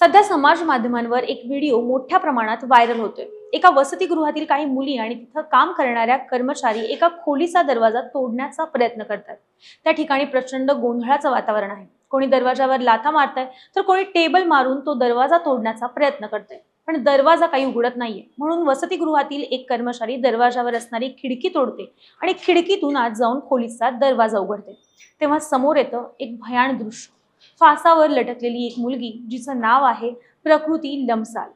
सध्या समाज माध्यमांवर एक व्हिडिओ मोठ्या प्रमाणात व्हायरल होतोय. एका वसतिगृहातील काही मुली आणि तिथं काम करणाऱ्या कर्मचारी एका खोलीचा दरवाजा तोडण्याचा प्रयत्न करतात. त्या ठिकाणी प्रचंड गोंधळाचं वातावरण आहे. कोणी दरवाजावर लाथा मारताय तर कोणी टेबल मारून तो दरवाजा तोडण्याचा प्रयत्न करतोय. पण दरवाजा काही उघडत नाहीये. म्हणून वसतिगृहातील एक कर्मचारी दरवाजावर असणारी खिडकी तोडते आणि खिडकीतून आज जाऊन खोलीचा दरवाजा उघडते. तेव्हा समोर येतं एक भयान दृश्य. फासावर लटकलेली एक मुलगी जिचं नाव आहे प्रकृती लमसाल.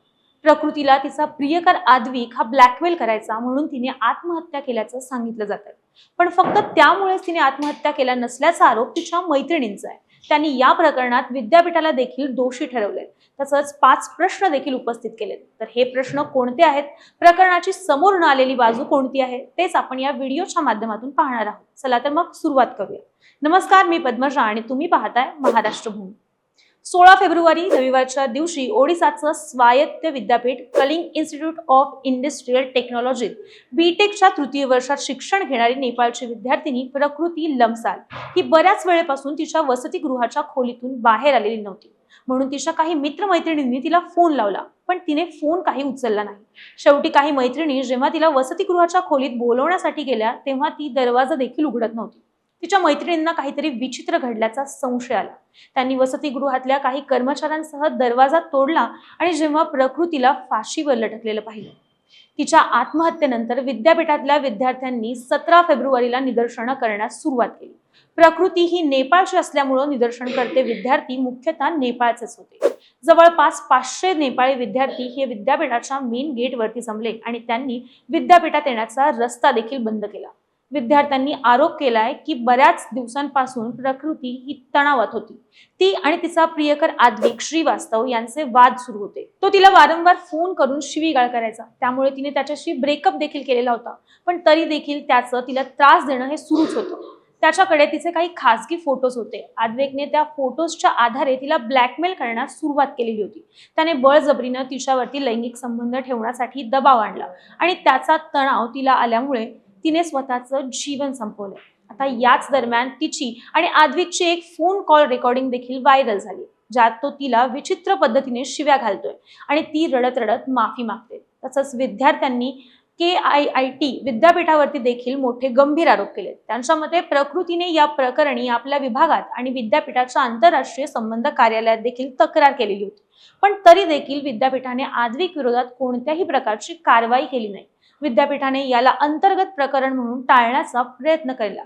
प्रकृतीला तिचा प्रियकर आद्विक हा ब्लॅकमेल करायचा म्हणून तिने आत्महत्या केल्याचं सांगितलं जातं पण फक्त त्यामुळेच तिने आत्महत्या केल्या नसल्याचा आरोप तिच्या मैत्रिणींचा आहे. त्यांनी या प्रकरणात विद्यापीठाला देखील दोषी ठरवले तसंच पाच प्रश्न देखील उपस्थित केलेत. तर हे प्रश्न कोणते आहेत? प्रकरणाची समोर न आलेली बाजू कोणती आहे? तेच आपण या व्हिडिओच्या माध्यमातून पाहणार आहोत. चला तर मग सुरुवात करूया. नमस्कार मी पद्मजा आणि तुम्ही पाहताय महाराष्ट्र भूमी सोळा फेब्रुवारी रविवारच्या दिवशी ओडिसाचं स्वायत्त विद्यापीठ कलिंग इन्स्टिट्यूट ऑफ इंडस्ट्रीयल टेक्नॉलॉजीत बीटेकच्या तृतीय वर्षात शिक्षण घेणारी नेपाळची विद्यार्थिनी प्रकृती लमसाल. ही बऱ्याच वेळेपासून तिच्या वसतिगृहाच्या खोलीतून बाहेर आलेली नव्हती. म्हणून तिच्या काही मित्रमैत्रिणींनी तिला फोन लावला पण तिने फोन काही उचलला नाही. शेवटी काही मैत्रिणी जेव्हा तिला वसतिगृहाच्या खोलीत बोलवण्यासाठी गेल्या तेव्हा ती दरवाजा देखील उघडत नव्हती. तिच्या मैत्रिणींना काहीतरी विचित्र घडल्याचा संशय आला. त्यांनी वसतिगृहातल्या काही कर्मचाऱ्यांसह दरवाजा तोडला आणि जेव्हा प्रकृतीला फाशीवर लटकलेलं पाहिलं. तिच्या आत्महत्येनंतर विद्यापीठातल्या विद्यार्थ्यांनी सतरा फेब्रुवारीला निदर्शनं करण्यास सुरुवात केली. प्रकृती ही नेपाळची असल्यामुळं निदर्शन करते विद्यार्थी मुख्यतः नेपाळचेच होते. जवळपास पाचशे नेपाळी विद्यार्थी हे विद्यापीठाच्या मेन गेटवरती जमले आणि त्यांनी विद्यापीठात येण्याचा रस्ता देखील बंद केला. विद्यार्थ्यांनी आरोप केलाय की बऱ्याच दिवसांपासून प्रकृती ही तणावात होती. ती आणि तिचा प्रियकर आद्विक श्रीवास्तव यांचे वाद सुरू होते. तो तिला वारंवार फोन करून शिवीगाळ करायचा. त्यामुळे तिने त्याच्याशी ब्रेकअप देखील केलेला होता. पण तरी देखील त्याचं तिला त्रास देणं हे सुरूच होतं. त्याच्याकडे तिचे काही खासगी फोटोज होते. आद्वेकने त्या फोटोजच्या आधारे तिला ब्लॅकमेल करण्यास सुरुवात केलेली होती. त्याने बळजबरीनं तिच्यावरती लैंगिक संबंध ठेवण्यासाठी दबाव आणला. आणि त्याचा तणाव तिला आल्यामुळे तिने स्वतःचं जीवन संपवलं. आता याच दरम्यान तिची आणि आद्विकची एक फोन कॉल रेकॉर्डिंग देखील व्हायरल झाली ज्यात तो तिला विचित्र पद्धतीने शिव्या घालतोय आणि ती रडत रडत माफी मागते. तसंच विद्यार्थ्यांनी के आय आय टी विद्यापीठावरती देखील मोठे गंभीर आरोप केले. त्यांच्या मते प्रकृतीने या प्रकरणी आपल्या विभागात आणि विद्यापीठाच्या आंतरराष्ट्रीय संबंध कार्यालयात देखील तक्रार केलेली होती. पण तरी देखील विद्यापीठाने आद्विक विरोधात कोणत्याही प्रकारची कारवाई केली नाही. विद्यापीठाने याला अंतर्गत प्रकरण म्हणून टाळण्याचा प्रयत्न केला.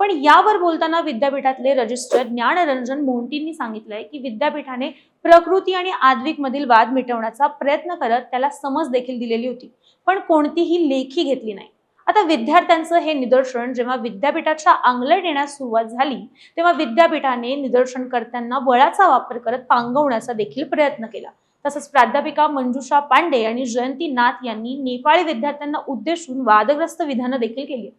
पण यावर बोलताना विद्यापीठातले रजिस्टर ज्ञानरंजन मोंटींनी सांगितलंय की विद्यापीठाने प्रकृती आणि आद्विक मधील वाद मिटवण्याचा प्रयत्न करत त्याला समज देखील दिलेली होती पण कोणतीही लेखी घेतली नाही. आता विद्यार्थ्यांचं हे निदर्शन जेव्हा विद्यापीठाच्या आंगलट येण्यास सुरुवात झाली तेव्हा विद्यापीठाने निदर्शनकर्त्यांना बळाचा वापर करत पांगवण्याचा देखील प्रयत्न केला. तसंच प्राध्यापिका मंजुषा पांडे आणि जयंती नाथ यांनी नेपाळी विद्यार्थ्यांना उद्देशून वादग्रस्त विधानं देखील केली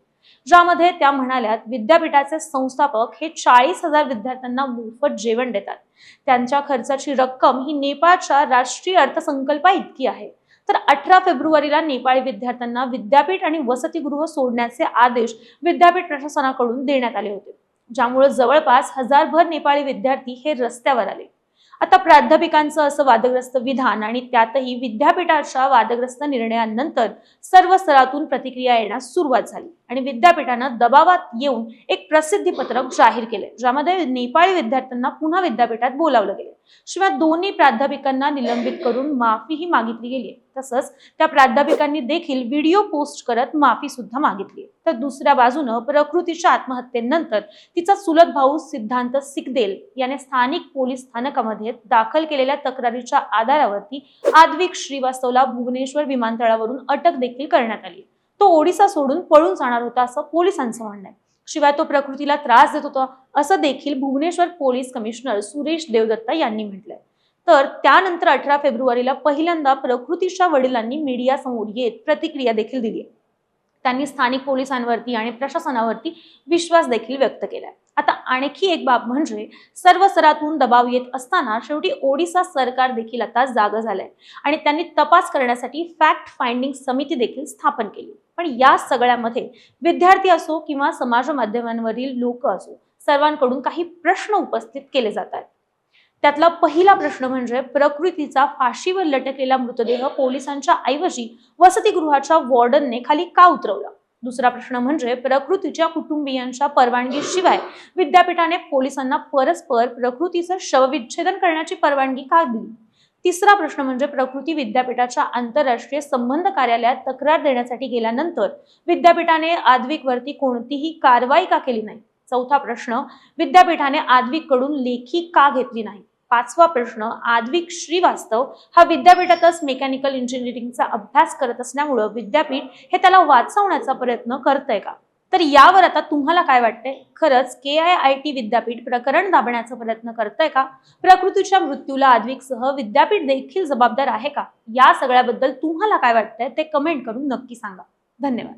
ज्यामध्ये त्या म्हणाल्यात विद्यापीठाचे संस्थापक हे चाळीस हजार विद्यार्थ्यांना मोफत जेवण देतात. त्यांच्या खर्चाची रक्कम ही नेपाळच्या राष्ट्रीय अर्थसंकल्पा इतकी आहे. तर अठरा फेब्रुवारीला नेपाळी विद्यार्थ्यांना विद्यापीठ आणि वसतिगृह सोडण्याचे आदेश विद्यापीठ प्रशासनाकडून देण्यात आले होते. ज्यामुळे जवळपास हजारभर नेपाळी विद्यार्थी हे रस्त्यावर आले. आता प्राध्यापिकांचं असं वादग्रस्त विधान आणि त्यातही विद्यापीठाच्या वादग्रस्त निर्णयानंतर सर्व स्तरातून प्रतिक्रिया येण्यास सुरुवात झाली. आणि विद्यापीठानं दबावात येऊन एक प्रसिद्धी पत्रक जाहीर केले ज्यामध्ये नेपाळी विद्यार्थ्यांना पुन्हा विद्यापीठात बोलावलं गेलं. शिवाय दोन्ही प्राध्यापिकांना निलंबित करून माफीही मागितली गेली तसंच त्या प्राध्यापिकांनी देखील व्हिडिओ पोस्ट करत माफी सुद्धा मागितली तर दुसऱ्या बाजूनं प्रकृतीच्या आत्महत्येनंतर तिचा चुलत भाऊ सिद्धांत सिकदेल याने स्थानिक पोलीस स्थानकामध्ये दाखल केलेल्या तक्रारीच्या आधारावरती आद्विक श्रीवास्तवला भुवनेश्वर विमानतळावरून अटक देखील करण्यात आली तो ओडिसा सोडून पळून जाणार होता असं पोलिसांचं म्हणणं आहे. शिवाय तो प्रकृतीला त्रास देत होता असं देखील भुवनेश्वर पोलीस कमिशनर सुरेश देवदत्ता यांनी म्हटलंय. तर त्यानंतर अठरा फेब्रुवारीला पहिल्यांदा प्रकृतीच्या वडिलांनी मीडिया समोर येत प्रतिक्रिया देखील दिली त्यांनी स्थानिक पोलिसांवरती आणि प्रशासनावरती विश्वास देखील व्यक्त केलाय. आता आणखी एक बाब म्हणजे सर्व स्तरातून दबाव येत असताना शेवटी ओडिसा सरकार देखील आता जागं झालंय. आणि त्यांनी तपास करण्यासाठी फॅक्ट फाइंडिंग समिती देखील स्थापन केली. पण या सगळ्यामध्ये विद्यार्थी असो किंवा समाज माध्यमांवरील लोक असो सर्वांकडून काही प्रश्न उपस्थित केले जात आहेत. त्यातला पहिला प्रश्न म्हणजे प्रकृतीचा फाशीवर लटकलेला मृतदेह पोलिसांच्या ऐवजी वसतिगृहाच्या वॉर्डनने खाली का उतरवला? दुसरा प्रश्न म्हणजे प्रकृतीच्या कुटुंबियांच्या परवानगीशिवाय विद्यापीठाने पोलिसांना परस्पर प्रकृतीचं शवविच्छेदन करण्याची परवानगी का दिली? तिसरा प्रश्न म्हणजे प्रकृती विद्यापीठाच्या आंतरराष्ट्रीय संबंध कार्यालयात तक्रार देण्यासाठी गेल्यानंतर विद्यापीठाने आद्विकवरती कोणतीही कारवाई का केली नाही? चौथा प्रश्न विद्यापीठाने आद्विककडून लेखी का घेतली नाही? पाचवा प्रश्न आद्विक श्रीवास्तव हा विद्यापीठातच मेकॅनिकल इंजिनिअरिंगचा अभ्यास करत असल्यामुळं विद्यापीठ हे त्याला वाचवण्याचा प्रयत्न करतंय का? तर यावर आता तुम्हाला काय वाटतंय? खरंच के आय आय टी विद्यापीठ प्रकरण दाबण्याचा प्रयत्न करतंय का? प्रकृतीच्या मृत्यूला आद्विकसह विद्यापीठ देखील जबाबदार आहे का? या सगळ्याबद्दल तुम्हाला काय वाटतंय ते कमेंट करून नक्की सांगा. धन्यवाद.